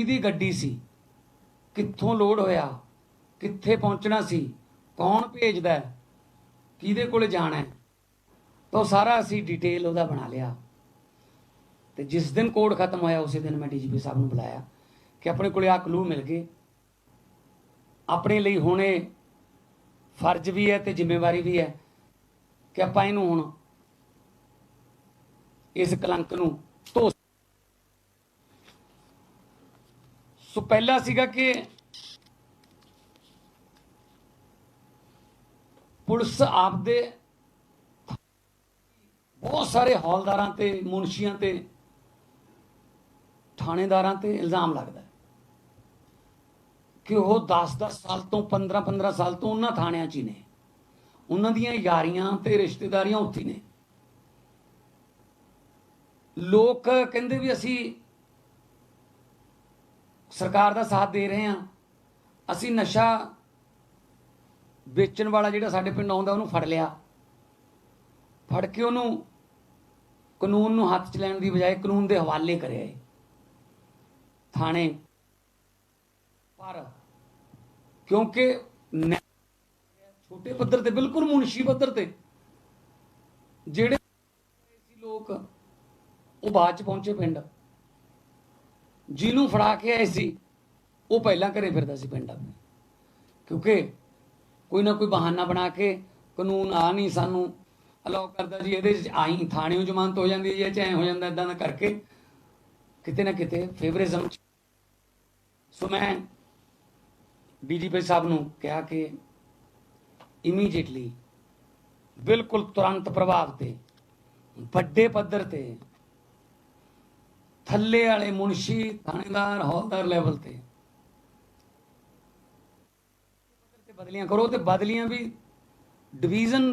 ਕਿਹਦੀ ਗੱਡੀ ਸੀ। ਕਿੱਥੋਂ ਲੋਡ ਹੋਇਆ? ਕਿੱਥੇ ਪਹੁੰਚਣਾ ਸੀ? ਕੌਣ ਭੇਜਦਾ ਹੈ, ਕਿਹਦੇ ਕੋਲੇ ਜਾਣਾ ਹੈ? ਤਾਂ ਸਾਰਾ ਅਸੀਂ ਡਿਟੇਲ ਉਹਦਾ ਬਣਾ ਲਿਆ। ਤੇ ਜਿਸ ਦਿਨ ਕੋਡ ਖਤਮ ਹੋਇਆ ਉਸੇ ਦਿਨ ਮੈਂ ਡੀਜੀਪੀ ਸਾਹਿਬ ਨੂੰ ਬੁਲਾਇਆ ਕਿ ਆਪਣੇ ਕੋਲੇ ਆ ਕਲੂ ਮਿਲ ਗਏ। ਆਪਣੇ ਲਈ ਹੁਣੇ ਫਰਜ਼ ਵੀ ਹੈ ਤੇ ਜ਼ਿੰਮੇਵਾਰੀ ਵੀ ਹੈ ਕਿ ਆਪਾਂ ਇਹਨੂੰ ਹੁਣ ਇਸ ਕਲੰਕ ਨੂੰ ਧੋ ਸੋ ਪਹਿਲਾ ਸੀਗਾ ਕਿ ਪੁਲਿਸ ਆਪਦੇ ਬਹੁਤ ਸਾਰੇ ਹੌਲਦਾਰਾਂ ਤੇ, ਮੁਨਸ਼ੀਆਂ ਤੇ, ਥਾਣੇਦਾਰਾਂ ਤੇ ਇਲਜ਼ਾਮ ਲੱਗਦਾ ਕਿ ਉਹ 10-10 ਸਾਲ ਤੋਂ 15-15 ਸਾਲ ਤੋਂ ਉਹਨਾਂ ਥਾਣਿਆਂ 'ਚ ਹੀ ਨੇ। ਉਹਨਾਂ ਦੀਆਂ ਯਾਰੀਆਂ ਤੇ ਰਿਸ਼ਤੇਦਾਰੀਆਂ ਉੱਥੇ ਨੇ। ਲੋਕ ਕਹਿੰਦੇ ਵੀ ਅਸੀਂ ਸਰਕਾਰ ਦਾ ਸਾਥ ਦੇ ਰਹੇ ਹਾਂ। ਅਸੀਂ ਨਸ਼ਾ ਵੇਚਣ ਵਾਲਾ ਜਿਹੜਾ ਸਾਡੇ ਪਿੰਡ ਆਉਂਦਾ, ਉਹਨੂੰ ਫੜ ਲਿਆ। ਫੜ ਕੇ ਉਹਨੂੰ ਕਾਨੂੰਨ ਨੂੰ ਹੱਥ 'ਚ ਲੈਣ ਦੀ ਬਜਾਏ ਕਾਨੂੰਨ ਦੇ ਹਵਾਲੇ ਕਰਿਆ ਏ। ਥਾਣੇ। ਪਰ ਕਿਉਂਕਿ ਛੋਟੇ ਪੱਧਰ ਤੇ, ਬਿਲਕੁਲ ਮੁਨਸ਼ੀ ਪੱਧਰ ਤੇ, ਜਿਹੜੇ ਸੀ ਲੋਕ ਉਹ ਬਾਅਦ ਚ ਪਹੁੰਚੇ ਪਿੰਡ। ਜਿਹਨੂੰ ਫੜਾ ਕੇ ਆਏ ਸੀ, ਉਹ ਪਹਿਲਾਂ ਘਰੇ ਫਿਰਦਾ ਸੀ ਪਿੰਡ ਆਪਣੇ। ਕਿਉਂਕਿ ਕੋਈ ਨਾ ਕੋਈ ਬਹਾਨਾ ਬਣਾ ਕੇ ਕਾਨੂੰਨ ਆ ਨਹੀਂ ਸਾਨੂੰ ਅਲਾਉ ਕਰਦਾ ਜੀ, ਇਹਦੇ ਚ ਆਈ, ਥਾਣਿਓਂ ਜ਼ਮਾਨਤ ਹੋ ਜਾਂਦੀ ਹੈ ਜਾਂ ਚਾਹੇ ਹੋ ਜਾਂਦਾ ਇਦਾਂ ਦਾ ਕਰਕੇ ਕਿਤੇ ਨਾ ਕਿਤੇ ਫੇਵਰਿਜ਼ਮ ਸੋ ਮੈਂ ਡੀਜੀਪੀ ਸਾਹਿਬ ਨੂੰ ਕਿਹਾ ਕਿ ਇਮੀਡੀਏਟਲੀ ਬਿਲਕੁਲ ਤੁਰੰਤ ਪ੍ਰਭਾਵ ਤੇ, ਵੱਡੇ ਪੱਧਰ ਤੇ ਥੱਲੇ ਵਾਲੇ ਮੁਨਸ਼ੀ ਥਾਣੇਦਾਰ ਹੌਲਦਾਰ ਲੈਵਲ ਤੇ। ਤੇ ਬਦਲੀਆਂ ਕਰੋ ਤੇ ਬਦਲੀਆਂ ਵੀ ਡਿਵੀਜ਼ਨ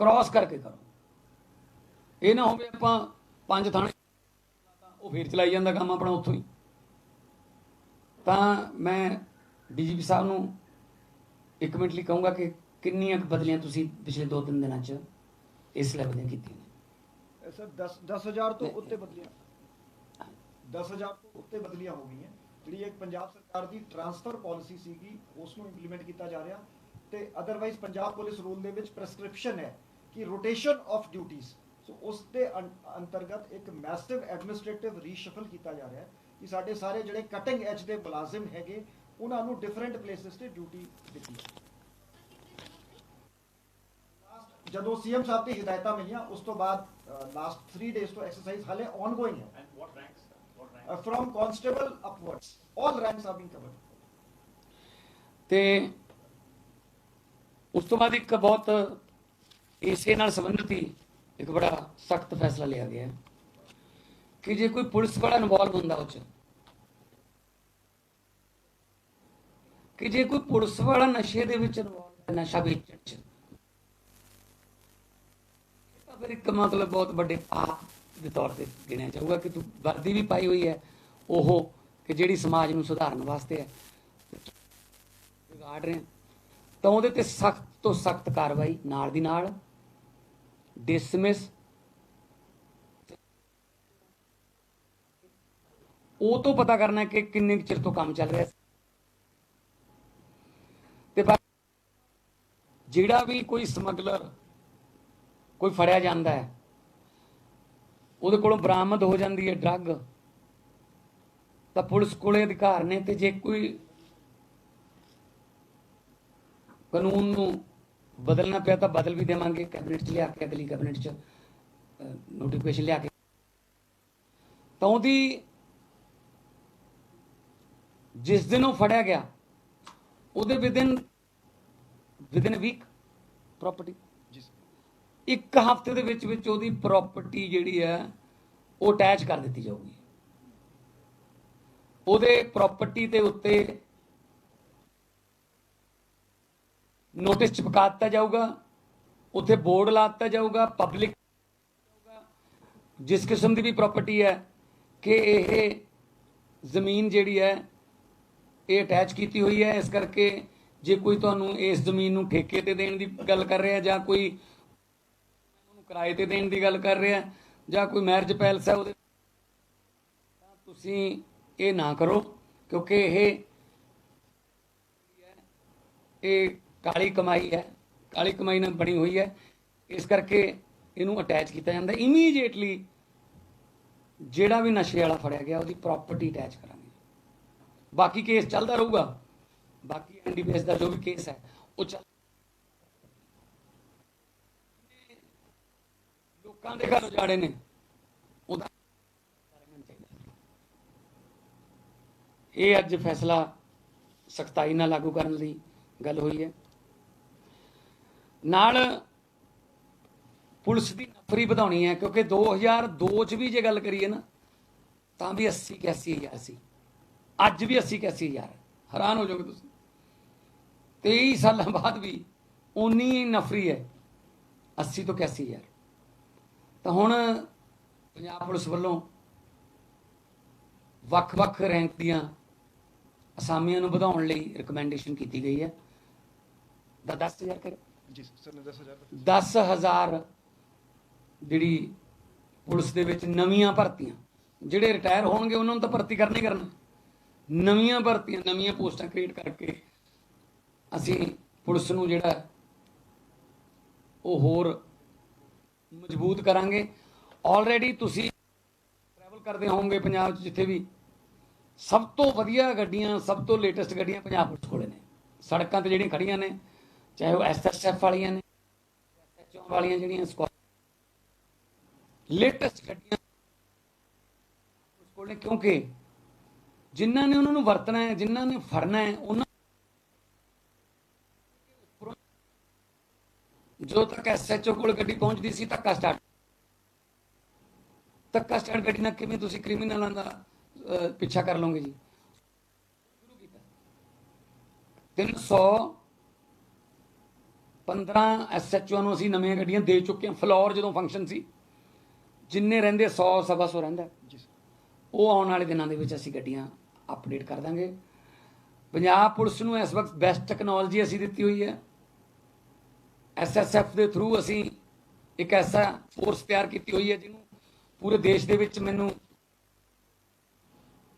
ਕ੍ਰਾਸ ਕਰਕੇ ਕਰੋ। ਇਹ ਨਾ ਹੋਵੇ ਆਪਾਂ ਪੰਜ ਥਾਣੇ ਉਹ ਫੇਰ ਚਲਾਈ ਜਾਂਦਾ ਕੰਮ ਆਪਣਾ ਉੱਥੋਂ ਹੀ। ਤਾਂ ਮੈਂ ਡੀਜੀਪੀ ਸਾਹਿਬ ਨੂੰ ਇੱਕ ਮਿੰਟ ਲਈ ਕਹੂੰਗਾ ਕਿ ਕਿੰਨੀਆਂ ਬਦਲੀਆਂ ਤੁਸੀਂ ਪਿਛਲੇ 2-3 ਦਿਨਾਂ 'ਚ ਇਸ ਲੈਵਲ ਦੀਆਂ ਕੀਤੀਆਂ ਨੇ? ਸਰ 10 10000 ਤੋਂ ਉੱਤੇ ਬਦਲੀਆਂ। 10000 ਤੋਂ ਉੱਤੇ ਬਦਲੀਆਂ ਹੋ ਗਈਆਂ। ਜਿਹੜੀ ਇੱਕ ਪੰਜਾਬ ਸਰਕਾਰ ਦੀ ਟਰਾਂਸਫਰ ਪਾਲਿਸੀ ਸੀਗੀ ਉਸ ਨੂੰ ਇੰਪਲੀਮੈਂਟ ਕੀਤਾ ਜਾ ਰਿਹਾ। ਤੇ ਅਦਰਵਾਈਜ਼ ਪੰਜਾਬ ਪੁਲਿਸ ਰੂਲ ਦੇ ਵਿੱਚ ਪ੍ਰੈਸਕ੍ਰਿਪਸ਼ਨ ਹੈ ਕਿ ਰੋਟੇਸ਼ਨ ਆਫ ਡਿਊਟੀਆਂ ਸੋ ਉਸ ਦੇ ਅੰਤਰਗਤ ਇੱਕ ਮੈਸਿਵ ਐਡਮਿਨਿਸਟ੍ਰੇਟਿਵ ਰੀਸ਼ਫਲ ਕੀਤਾ ਜਾ ਰਿਹਾ ਹੈ ਕਿ ਸਾਡੇ ਸਾਰੇ ਜਿਹੜੇ ਕਟਿੰਗ ਐਜ ਦੇ ਮੁਲਾਜ਼ਮ ਹੈਗੇ, ਉਹਨਾਂ ਨੂੰ ਡਿਫਰੈਂਟ ਪਲੇਸਸ ਤੇ ਡਿਊਟੀ ਦਿੱਤੀ ਜਦੋਂ ਸੀਐਮ ਸਾਹਿਬ ਦੀ ਹਦਾਇਤਾਂ ਮਿਲੀਆਂ, ਉਸ ਤੋਂ ਬਾਅਦ ਲਾਸਟ 3 ਡੇਜ਼ ਤੋਂ ਐਕਸਰਸਾਈਜ਼ ਹਾਲੇ ਆਨਗੋਇੰਗ ਹੈ। And what ranks? Uh, from constable upwards. All ranks are being covered. ਤੇ ਉਸ ਤੋਂ ਬਾਅਦ ਇੱਕ ਬਹੁਤ ਇਸੇ ਨਾਲ ਸੰਬੰਧਿਤ ਹੀ ਇੱਕ ਬੜਾ ਸਖਤ ਫੈਸਲਾ ਲਿਆ ਗਿਆ ਕਿ ਜੇ ਕੋਈ ਪੁਲਿਸ ਵਾਲਾ ਇਨਵੋਲਵ ਹੁੰਦਾ ਉਹ ਚ ਕਿ ਜੇ ਕੋਈ ਪੁਲਿਸ ਵਾਲਾ ਨਸ਼ੇ ਦੇ ਵਿੱਚ ਇਨਵੋਲਵ ਨਸ਼ਾ ਵੇਚਣ ਚ ਤਾਂ ਫਿਰ ਇੱਕ ਮਤਲਬ ਬਹੁਤ ਵੱਡੇ ਪਾਪ ਦੇ ਤੌਰ ਤੇ ਗਿਣਿਆ ਜਾਊਗਾ ਕਿ ਤੂੰ ਵਰਦੀ ਵੀ ਪਾਈ ਹੋਈ ਹੈ, ਉਹ ਕਿ ਜਿਹੜੀ ਸਮਾਜ ਨੂੰ ਸੁਧਾਰਨ ਵਾਸਤੇ ਹੈ। ਵਿਗਾੜ ਰਹੇ ਤਾਂ ਉਹਦੇ ਤੇ ਸਖਤ ਤੋਂ ਸਖਤ ਕਾਰਵਾਈ ਨਾਲ ਦੀ ਨਾਲ ਡਿਸਮਿਸ ਉਹ ਤੋਂ ਪਤਾ ਕਰਨਾ ਕਿ ਕਿੰਨੇ ਕੁ ਚਿਰ ਤੋਂ ਕੰਮ ਚੱਲ ਰਿਹਾ ਤੇ ਬਾ- ਜਿਹੜਾ ਵੀ ਕੋਈ ਸਮਗਲਰ ਕੋਈ ਫੜਿਆ ਜਾਂਦਾ ਹੈ ਉਹਦੇ ਕੋਲੋਂ ਬਰਾਮਦ ਹੋ ਜਾਂਦੀ ਹੈ ਡਰੱਗ। ਤਾਂ ਪੁਲਿਸ ਕੋਲੇ ਅਧਿਕਾਰ ਨੇ ਤੇ ਜੇ ਕੋਈ ਕਾਨੂੰਨ ਨੂੰ ਬਦਲਣਾ ਪਿਆ ਤਾਂ ਬਦਲ ਵੀ ਦੇਵਾਂਗੇ। ਕੈਬਨਿਟ 'ਚ ਲਿਆ ਕੇ ਅਗਲੀ ਕੈਬਨਿਟ 'ਚ ਨੋਟੀਫਿਕੇਸ਼ਨ ਲਿਆ ਕੇ। ਤਾਂ ਉਹਦੀ ਜਿਸ ਦਿਨ ਉਹ ਫੜਿਆ ਗਿਆ ਉਹਦੇ ਵਿਦਿਨ ਵਿਦਿਨ ਵੀਕ ਪ੍ਰਾਪਰਟੀ. ਇੱਕ ਹਫ਼ਤੇ ਦੇ ਵਿੱਚ ਵਿੱਚ ਉਹਦੀ ਪ੍ਰਾਪਰਟੀ ਜਿਹੜੀ ਹੈ ਉਹ ਅਟੈਚ ਕਰ ਦਿੱਤੀ ਜਾਊਗੀ। ਉਹਦੇ ਪ੍ਰਾਪਰਟੀ ਦੇ ਉੱਤੇ ਨੋਟਿਸ ਚਿਪਕਾ ਦਿੱਤਾ ਜਾਊਗਾ। ਉੱਥੇ ਬੋਰਡ ਲਾ ਦਿੱਤਾ ਜਾਊਗਾ ਪਬਲਿਕ ਜਿਸ ਕਿਸਮ ਦੀ ਵੀ ਪ੍ਰਾਪਰਟੀ ਹੈ ਕਿ ਇਹ ਜ਼ਮੀਨ ਜਿਹੜੀ ਹੈ, ਇਹ ਅਟੈਚ ਕੀਤੀ ਹੋਈ ਹੈ। ਇਸ ਕਰਕੇ ਜੇ ਕੋਈ ਤੁਹਾਨੂੰ ਇਸ ਜ਼ਮੀਨ ਨੂੰ ਠੇਕੇ ਤੇ ਦੇਣ ਦੀ ਗੱਲ ਕਰ ਰਿਹਾ ਜਾਂ ਕੋਈ ਉਹਨੂੰ ਕਿਰਾਏ ਤੇ ਦੇਣ ਦੀ ਗੱਲ ਕਰ ਰਿਹਾ ਜਾਂ ਕੋਈ ਮੈਰਿਜ ਪੈਲਸ ਹੈ ਉਹਦੇ ਤਾਂ ਤੁਸੀਂ ਇਹ ਨਾ ਕਰੋ, ਕਿਉਂਕਿ ਇਹ ਇਹ ਕਾਲੀ ਕਮਾਈ ਹੈ, ਕਾਲੀ ਕਮਾਈ ਨਾਲ ਬਣੀ ਹੋਈ ਹੈ। ਇਸ ਕਰਕੇ ਇਹਨੂੰ ਅਟੈਚ ਕੀਤਾ ਜਾਂਦਾ। ਇਮੀਡੀਏਟਲੀ ਜਿਹੜਾ ਵੀ ਨਸ਼ੇ ਵਾਲਾ ਫੜਿਆ ਗਿਆ, ਉਹਦੀ ਪ੍ਰਾਪਰਟੀ ਅਟੈਚ ਕਰਾਂਗੇ। ਬਾਕੀ ਕੇਸ ਚੱਲਦਾ ਰਹੂਗਾ। ਬਾਕੀ ਐਨਡੀਪੀਐਸ ਦਾ ਜੋ ਵੀ ਕੇਸ ਹੈ, ਉਹ ਚੱਲ ਲੋਕਾਂ ਦੇ ਘਰ ਉਜਾੜੇ ਨੇ, ਉਹਦਾ ਇਹ ਅੱਜ ਫੈਸਲਾ ਸਖਤਾਈ ਨਾਲ ਲਾਗੂ ਕਰਨ ਲਈ ਗੱਲ ਹੋਈ ਹੈ। ਨਾਲ ਪੁਲਿਸ ਦੀ ਨਫਰੀ ਵਧਾਉਣੀ ਹੈ, ਕਿਉਂਕਿ 2002 ਚ ਵੀ ਜੇ ਗੱਲ ਕਰੀਏ ਨਾ, ਤਾਂ ਵੀ 80 81 ਹਜ਼ਾਰ ਸੀ। ਅੱਜ ਵੀ 80 81 ਹਜ਼ਾਰ ਹੈਰਾਨ ਹੋ ਜਾਓਗੇ ਤੁਸੀਂ। 23 ਸਾਲਾਂ ਬਾਅਦ ਵੀ ਉਨੀ ਨਫਰੀ ਹੈ 80 ਤੋਂ 81 ਹਜ਼ਾਰ। ਤਾਂ ਹੁਣ ਪੰਜਾਬ ਪੁਲਿਸ ਵੱਲੋਂ ਵੱਖ-ਵੱਖ ਰੈਂਕ ਦੀਆਂ ਅਸਾਮੀਆਂ ਨੂੰ ਵਧਾਉਣ ਲਈ ਰეკਮੈਂਡੇਸ਼ਨ ਕੀਤੀ ਗਈ ਹੈ। ਦਾ 10000 ਕਰ ਜੀ ਸਰ ਨੇ 10000 10000 ਜਿਹੜੀ ਪੁਲਿਸ ਦੇ ਵਿੱਚ ਨਵੀਆਂ ਭਰਤੀਆਂ ਜਿਹੜੇ ਰਿਟਾਇਰ ਹੋਣਗੇ ਉਹਨਾਂ ਨੂੰ ਤਾਂ ਭਰਤੀ ਕਰਨਾ ਕਰਨਾ। ਨਵੀਆਂ ਭਰਤੀਆਂ ਨਵੀਆਂ ਪੋਸਟਾਂ ਕ੍ਰੀਏਟ ਕਰਕੇ ਅਸੀਂ ਪੁਲਿਸ ਨੂੰ ਜਿਹੜਾ ਉਹ ਹੋਰ ਮਜ਼ਬੂਤ ਕਰਾਂਗੇ। ਆਲਰੇਡੀ ਤੁਸੀਂ ਟਰੈਵਲ ਕਰਦੇ ਹੋਵੋਗੇ ਪੰਜਾਬ 'ਚ ਜਿੱਥੇ ਵੀ। ਸਭ ਤੋਂ ਵਧੀਆ ਗੱਡੀਆਂ, ਸਭ ਤੋਂ ਲੇਟੈਸਟ ਗੱਡੀਆਂ ਪੰਜਾਬ ਪੁਲਿਸ ਕੋਲੇ ਨੇ। ਸੜਕਾਂ ਤੇ ਜਿਹੜੀਆਂ ਖੜੀਆਂ ਨੇ, ਚਾਹੇ ਉਹ ਐਸਐਸਐਫ ਵਾਲੀਆਂ ਨੇ ਐਸਐਚਓ ਵਾਲੀਆਂ ਜਿਹੜੀਆਂ ਸquad ਲੇਟੈਸਟ ਗੱਡੀਆਂ ਪੁਲਿਸ ਕੋਲ ਨੇ ਕਿਉਂਕਿ ਜਿਨ੍ਹਾਂ ਨੇ ਉਹਨਾਂ ਨੂੰ ਵਰਤਣਾ ਹੈ, ਜਿਨ੍ਹਾਂ ਨੇ ਫੜਨਾ ਹੈ, ਉਹਨਾਂ ਜੋ ਤੱਕ ਐਸਐਚਓ ਕੋਲ ਗੱਡੀ ਪਹੁੰਚਦੀ ਸੀ ਧੱਕਾ ਸਟਾਰਟ ਧੱਕਾ ਸਟਾਰਟ ਗੱਡੀ ਨਾਲ ਕਿਵੇਂ ਤੁਸੀਂ ਕ੍ਰਿਮੀਨਲਾਂ ਦਾ ਪਿੱਛਾ ਕਰ ਲਓਗੇ ਜੀ? ਸ਼ੁਰੂ ਕੀਤਾ। 300 15 ਐਸਐਚਓ ਨੂੰ ਅਸੀਂ ਨਵੀਆਂ ਗੱਡੀਆਂ ਦੇ ਚੁੱਕੇ ਹਾਂ। ਫਲੋਰ ਜਦੋਂ ਫੰਕਸ਼ਨ ਸੀ ਜਿੰਨੇ ਰਹਿੰਦੇ 100 ਸਵਾ ਸੌ ਰਹਿੰਦਾ। ਜੀ ਸਰ। ਉਹ ਆਉਣ ਵਾਲੇ ਦਿਨਾਂ ਦੇ ਵਿੱਚ ਅਸੀਂ ਗੱਡੀਆਂ ਅਪਡੇਟ ਕਰ ਦਾਂਗੇ। ਪੰਜਾਬ ਪੁਲਿਸ ਨੂੰ ਇਸ ਵਕਤ ਬੈਸਟ ਟੈਕਨੋਲੋਜੀ ਅਸੀਂ ਦਿੱਤੀ ਹੋਈ ਹੈ। ਐਸਐਸਐਫ ਦੇ ਥਰੂ ਅਸੀਂ ਇੱਕ ਐਸਾ ਫੋਰਸ ਤਿਆਰ ਕੀਤੀ ਹੋਈ ਹੈ ਜਿਹਨੂੰ ਪੂਰੇ ਦੇਸ਼ ਦੇ ਵਿੱਚ ਮੈਨੂੰ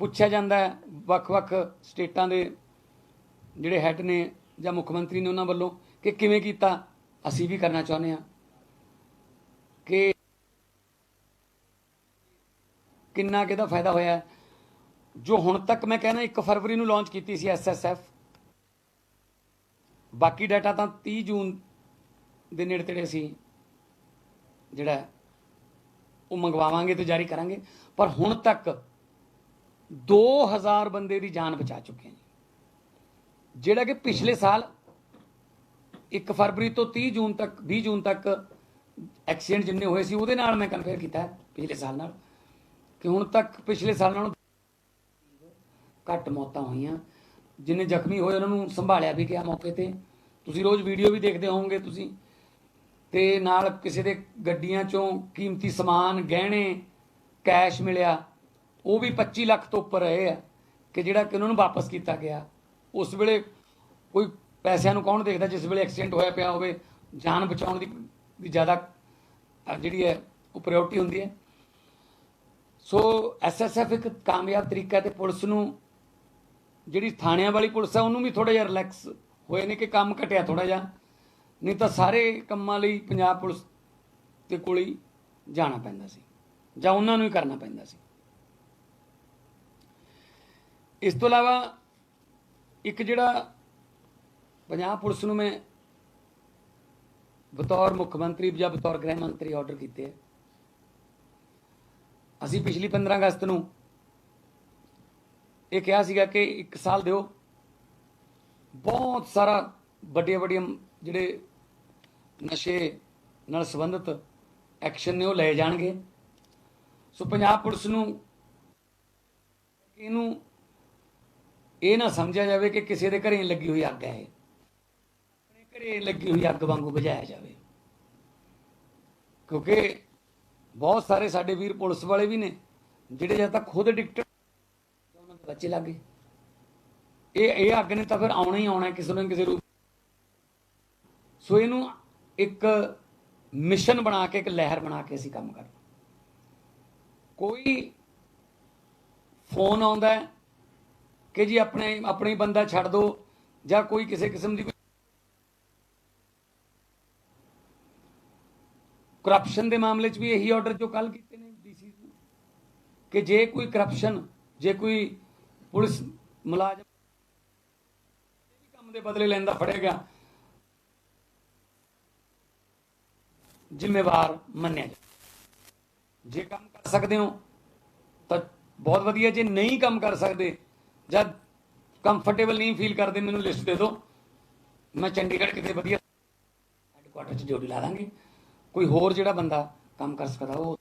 ਪੁੱਛਿਆ ਜਾਂਦਾ ਹੈ, ਵੱਖ-ਵੱਖ ਸਟੇਟਾਂ ਦੇ ਜਿਹੜੇ ਹੈੱਡ ਨੇ ਜਾਂ ਮੁੱਖ ਮੰਤਰੀ ਨੇ ਉਹਨਾਂ ਵੱਲੋਂ ਕਿ ਕਿਵੇਂ ਕੀਤਾ, ਅਸੀਂ ਵੀ ਕਰਨਾ ਚਾਹੁੰਦੇ ਹਾਂ ਕਿ ਕਿੰਨਾ ਕਿਹਦਾ ਫਾਇਦਾ ਹੋਇਆ ਜੋ ਹੁਣ ਤੱਕ ਮੈਂ ਕਹਿੰਦਾ 1 ਫਰਵਰੀ ਨੂੰ ਲਾਂਚ ਕੀਤੀ ਸੀ ਐਸਐਸਐਫ ਬਾਕੀ ਡਾਟਾ ਤਾਂ 30 ਜੂਨ ਦੇ ਨੇੜੇ ਤੇੜੇ ਅਸੀਂ ਜਿਹੜਾ ਉਹ ਮੰਗਵਾਵਾਂਗੇ ਤੇ ਜਾਰੀ ਕਰਾਂਗੇ। ਪਰ ਹੁਣ ਤੱਕ 2000 ਬੰਦੇ ਦੀ ਜਾਨ ਬਚਾ ਚੁੱਕੇ ਹਾਂ। ਜੀ। ਜਿਹੜਾ ਕਿ ਪਿਛਲੇ ਸਾਲ 1 ਫਰਵਰੀ ਤੋਂ 30 ਜੂਨ ਤੱਕ 20 ਜੂਨ ਤੱਕ ਐਕਸੀਡੈਂਟ ਜਿੰਨੇ ਹੋਏ ਸੀ, ਉਹਦੇ ਨਾਲ ਮੈਂ ਕੰਪੇਅਰ ਕੀਤਾ ਪਿਛਲੇ ਸਾਲ ਨਾਲ ਕਿ ਹੁਣ ਤੱਕ ਪਿਛਲੇ ਸਾਲ ਨਾਲੋਂ ਘੱਟ ਮੌਤਾਂ ਹੋਈਆਂ। ਜਿੰਨੇ ਜ਼ਖਮੀ ਹੋਏ, ਉਹਨਾਂ ਨੂੰ ਸੰਭਾਲਿਆ ਵੀ ਗਿਆ ਮੌਕੇ ਤੇ। ਤੁਸੀਂ ਰੋਜ਼ ਵੀਡੀਓ ਵੀ ਦੇਖਦੇ ਹੋਵੋਗੇ ਤੁਸੀਂ। ਤੇ ਨਾਲ ਕਿਸੇ ਦੇ ਗੱਡੀਆਂ ਚੋਂ ਕੀਮਤੀ ਸਮਾਨ, ਗਹਿਣੇ, ਕੈਸ਼ ਮਿਲਿਆ। ਉਹ ਵੀ 25 ਲੱਖ ਤੋਂ ਉੱਪਰ ਰਹੇ ਆ ਕਿ ਜਿਹੜਾ ਕਿ ਉਹਨਾਂ ਨੂੰ ਵਾਪਸ ਕੀਤਾ ਗਿਆ। ਉਸ ਵੇਲੇ ਕੋਈ ਪੈਸਿਆਂ ਨੂੰ ਕੌਣ ਦੇਖਦਾ ਜਿਸ ਵੇਲੇ ਐਕਸੀਡੈਂਟ ਹੋਇਆ ਪਿਆ ਹੋਵੇ? ਜਾਨ ਬਚਾਉਣ ਦੀ ਦੀ ਜ਼ਿਆਦਾ ਜਿਹੜੀ ਹੈ, ਉਹ ਪ੍ਰਾਇੋਰਟੀ ਹੁੰਦੀ ਹੈ। ਸੋ ਐਸਐਸਐਫ ਇੱਕ ਕਾਮਯਾਬ ਤਰੀਕਾ ਹੈ ਤੇ ਪੁਲਿਸ ਨੂੰ ਜਿਹੜੀ ਥਾਣਿਆਂ ਵਾਲੀ ਪੁਲਿਸ ਹੈ ਉਹਨੂੰ ਵੀ ਥੋੜਾ ਜਿਹਾ ਰਿਲੈਕਸ ਹੋਏ ਨੇ ਕਿ ਕੰਮ ਘਟਿਆ ਥੋੜਾ ਜਿਹਾ। ਨਹੀਂ ਤਾਂ ਸਾਰੇ ਕੰਮਾਂ ਲਈ ਪੰਜਾਬ ਪੁਲਿਸ ਦੇ ਕੋਲ ਹੀ ਜਾਣਾ ਪੈਂਦਾ ਸੀ, ਜਾਂ ਉਹਨਾਂ ਨੂੰ ਹੀ ਕਰਨਾ ਪੈਂਦਾ ਸੀ। ਇਸ ਤੋਂ ਇਲਾਵਾ ਇੱਕ ਜਿਹੜਾ ਪੰਜਾਬ ਪੁਲਿਸ ਨੂੰ ਮੈਂ ਬਤੌਰ ਮੁੱਖ ਮੰਤਰੀ ਜਾਂ ਬਤੌਰ ਗ੍ਰਹਿ ਮੰਤਰੀ ਆਰਡਰ ਕੀਤੇ ਹੈ ਅਸੀਂ ਪਿਛਲੀ 15 ਅਗਸਤ ਨੂੰ ਇਹ ਕਿਹਾ ਸੀਗਾ ਕਿ ਇੱਕ ਸਾਲ ਦਿਓ। ਬਹੁਤ ਸਾਰਾ ਵੱਡੀਆਂ ਵੱਡੀਆਂ ਜਿਹੜੇ ਨਸ਼ੇ ਨਾਲ ਸੰਬੰਧਿਤ ਐਕਸ਼ਨ ਨੇ ਉਹ ਲਏ ਜਾਣਗੇ। ਸੋ ਪੰਜਾਬ ਪੁਲਿਸ ਨੂੰ ਇਹਨੂੰ ਇਹ ਨਾ ਸਮਝਿਆ ਜਾਵੇ ਕਿ ਕਿਸੇ ਦੇ ਘਰੇ ਲੱਗੀ ਹੋਈ ਅੱਗ ਹੈ ਇਹ। ਆਪਣੇ ਘਰੇ ਲੱਗੀ ਹੋਈ ਅੱਗ ਵਾਂਗੂ ਬੁਝਾਇਆ ਜਾਵੇ। ਕਿਉਂਕਿ ਬਹੁਤ ਸਾਰੇ ਸਾਡੇ ਵੀਰ ਪੁਲਿਸ ਵਾਲੇ ਵੀ ਨੇ, ਜਿਹੜੇ ਜਦ ਤੱਕ ਖੁਦ ਐਡਿਕਟਡ ਉਹਨਾਂ ਦੇ ਬੱਚੇ ਲੱਗੇ ਇਹ ਇਹ ਅੱਗ ਨੇ ਤਾਂ ਫਿਰ ਆਉਣਾ ਹੀ ਆਉਣਾ ਕਿਸੇ ਨੂੰ ਕਿਸੇ ਰੂਪ ਸੋ ਇਹਨੂੰ ਇੱਕ ਮਿਸ਼ਨ ਬਣਾ ਕੇ, ਇੱਕ ਲਹਿਰ ਬਣਾ ਕੇ ਅਸੀਂ ਕੰਮ ਕਰਨਾ ਕੋਈ ਫੋਨ ਆਉਂਦਾ ਹੈ ਕਿ ਜੀ ਆਪਣੇ ਆਪਣੇ ਬੰਦਾ ਛੱਡ ਦਿਓ ਜਾਂ ਕੋਈ ਕਿਸੇ ਕਿਸਮ ਦੀ ਕਰਪਸ਼ਨ ਦੇ ਮਾਮਲੇ 'ਚ ਵੀ ਇਹੀ ਆਰਡਰ ਜੋ ਕੱਲ ਕੀਤੇ ਨੇ ਡੀਸੀ ਨੂੰ ਕਿ ਜੇ ਕੋਈ ਕਰਪਸ਼ਨ ਜੇ ਕੋਈ ਪੁਲਿਸ ਮੁਲਾਜ਼ਮ ਕੰਮ ਦੇ ਬਦਲੇ ਲੈਂਦਾ ਫੜੇਗਾ ਜ਼ਿੰਮੇਵਾਰ ਮੰਨਿਆ ਜਾਵੇ। ਜੇ ਕੰਮ ਕਰ ਸਕਦੇ ਹੋ, ਤਾਂ ਬਹੁਤ ਵਧੀਆ। ਜੇ ਨਹੀਂ ਕੰਮ ਕਰ ਸਕਦੇ ਜਦ ਕੰਫਰਟੇਬਲ ਨਹੀਂ ਫੀਲ ਕਰਦੇ, ਮੈਨੂੰ ਲਿਸਟ ਦੇ ਦਿਓ। ਮੈਂ ਚੰਡੀਗੜ੍ਹ ਕਿਤੇ ਵਧੀਆ ਹੈੱਡਕੁਆਟਰ 'ਚ ਜੋੜੀ ਲਾ ਦਾਂਗੇ। ਕੋਈ ਹੋਰ ਜਿਹੜਾ ਬੰਦਾ ਕੰਮ ਕਰ ਸਕਦਾ, ਉਹ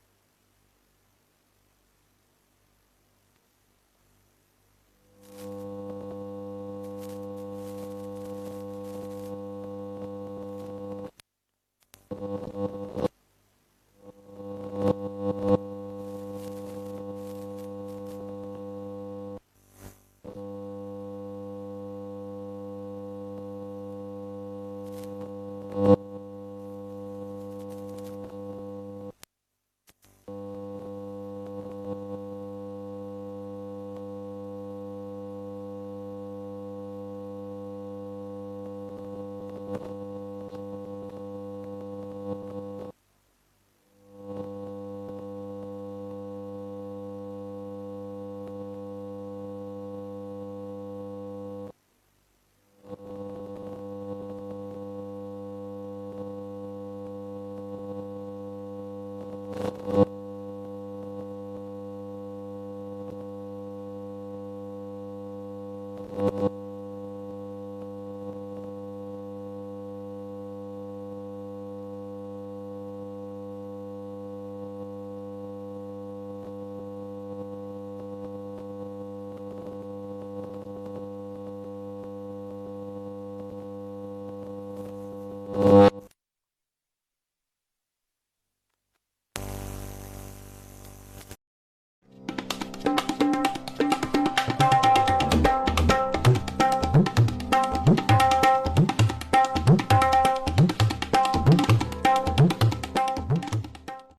Oh.